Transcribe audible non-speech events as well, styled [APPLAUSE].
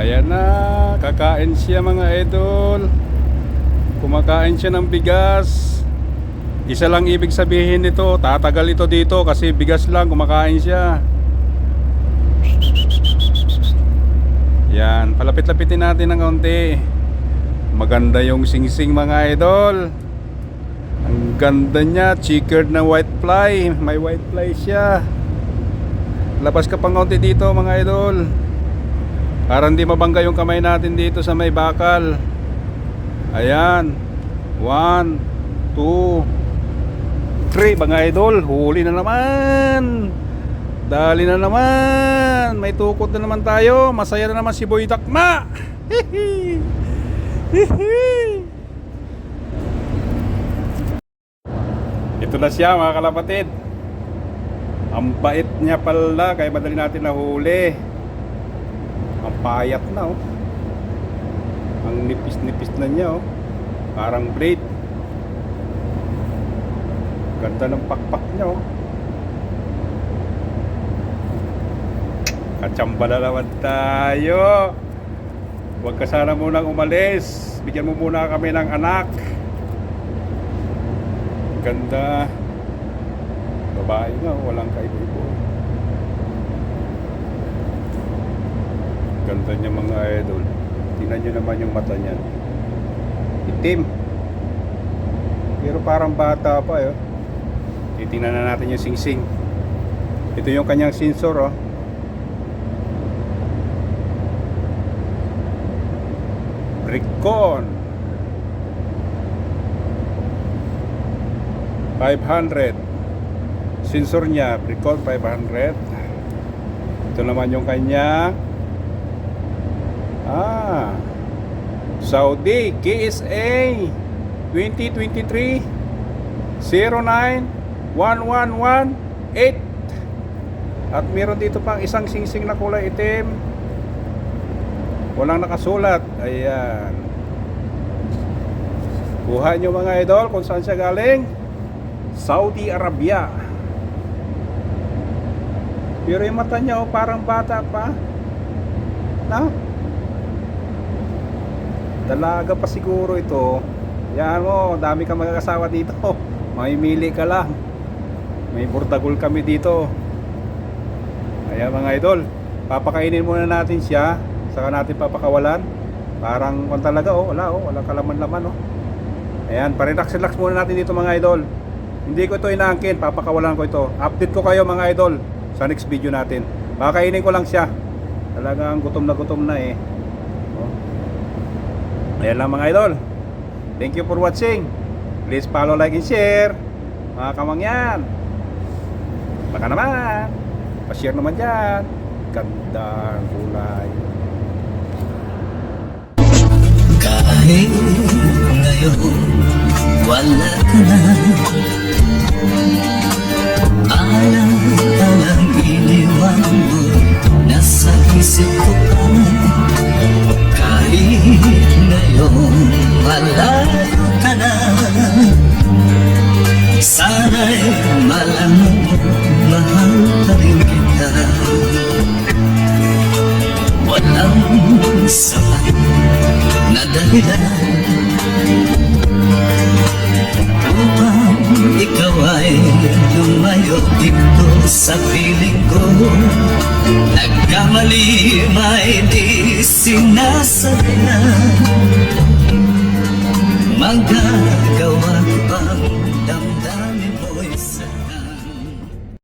Ayan na, kakain siya mga idol. Kumakain siya ng bigas. Isa lang ibig sabihin nito, tatagal ito dito kasi bigas lang kumakain siya. Yan, palapit-lapitin natin ng kaunti. Maganda yung singsing mga idol. Ang ganda niya, checkered na white fly. May white fly siya. Labas ka pang kaunti dito mga idol. Para hindi mabangga yung kamay natin dito sa may bakal. Ayan. One, two, three mga idol. Huli na naman. Dali na naman. May tukot na naman tayo. Masaya na naman si Boy. Hihi. [LAUGHS] Hihi. Ito na siya mga kalapatid. Ang bait niya pala kaya madali natin nahuli. Payat na oh. Ang nipis-nipis na niya oh. Parang blade. Ganda ng pakpak niya oh. Katsamba na naman tayo. Huwag ka sana munang umalis. Bigyan mo muna kami ng anak. Ganda. Babae nga, oh, walang kaibibo. Ganda niya mga idol. Tingnan niyo naman yung mata niya. Itim. Pero parang bata pa eh. Titingnan na natin yung singsing. Ito yung kanyang sensor oh. Recon 500 Sensor niya Recon 500 Ito naman yung kanya Ah Saudi KSA 2023 09 1118 At meron dito pang isang singsing na kulay itim Walang nakasulat. Ayan. Kuha nyo mga idol kung saan siya galing. Saudi Arabia. Pero yung mata niya oh, parang bata pa. Na? Dalaga pa siguro ito. Yan mo, dami kang magkakasawa dito. [LAUGHS] Mamimili ka lang. May burdagul kami dito. Ayan mga idol, papakainin muna natin siya saka natin papakawalan parang kung talaga oh wala oh walang kalaman-laman oh ayan parelax-relax muna natin dito mga idol hindi ko ito inaangkin papakawalan ko ito update ko kayo mga idol sa next video natin pakainin ko lang siya talagang gutom na gutom na eh oh. Ayan lang mga idol. Thank you for watching. Please follow like and share. Mga kamangyan. Baka naman. Pa-share naman dyan. Ganda ang kulay Kahit ngayon wala ka na ngayon malayo ka na. Sana'y malam Mahal pa rin kita. Walang sapat na dahilan Upang ikaw ay lumayo dito sa piling ko. Nagkamali may di sinasabihan 看。